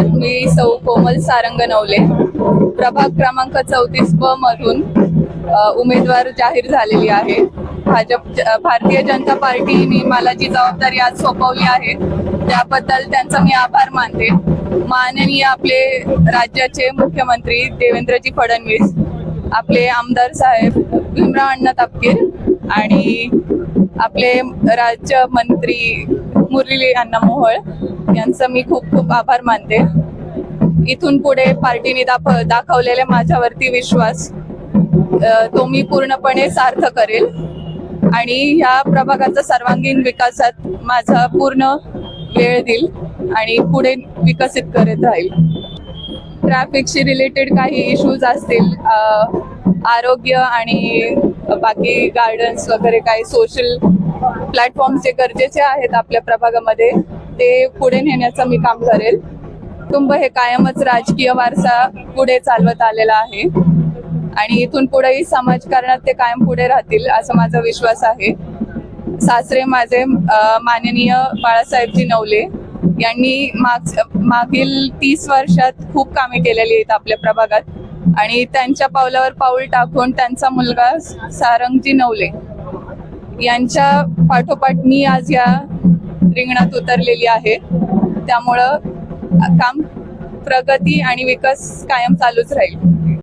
नमस्कार मी सौ कोमल सारंगनवले. प्रभाग क्रमांक चौतीस ब मधून उमेदवार जाहीर झालेली आहे. भाजप भारतीय जनता पार्टीने मला जी जबाबदारी आज सोपवली आहे त्याबद्दल त्यांचा मी आभार मानते. माननीय आपले राज्याचे मुख्यमंत्री देवेंद्रजी फडणवीस आपले आमदार साहेब भीमराव अण्णा तापकीर आणि आपले राज्यमंत्री मुरली अण्णा मोहोळ. यांचं मी खूप खूप आभार मानते. इथून पुढे पार्टीने दाख दाखवलेले माझ्यावरती विश्वास तो मी पूर्णपणे सार्थ करेल. आणि ह्या प्रभागाचा सर्वांगीण विकासात माझा पूर्ण वेळ देईल आणि पुढे विकसित करत राहील. ट्रॅफिकशी रिलेटेड काही इश्यूज असतील आरोग्य आणि बाकी गार्डन्स वगैरे काही सोशल प्लॅटफॉर्म जे गरजेचे आहेत आपल्या प्रभागामध्ये ते पुढे नेण्याचं मी काम करेल. कुटुंब हे कायमच राजकीय वारसा पुढे चालवत आलेला आहे. आणि इथून पुढेही समाजकारणात ते कायम पुढे राहतील असा माझा विश्वास आहे. सासरे माझे माननीय बाळासाहेबजी नवले यांनी माग मागील तीस वर्षात खूप कामे केलेली आहेत आपल्या प्रभागात. आणि त्यांच्या पावलावर पाऊल टाकून त्यांचा मुलगा सारंगजी नवले यांच्या पाठोपाठ मी आज या रिंगणात उतरलेली आहे. त्यामुळं काम प्रगती आणि विकास कायम चालूच राहील.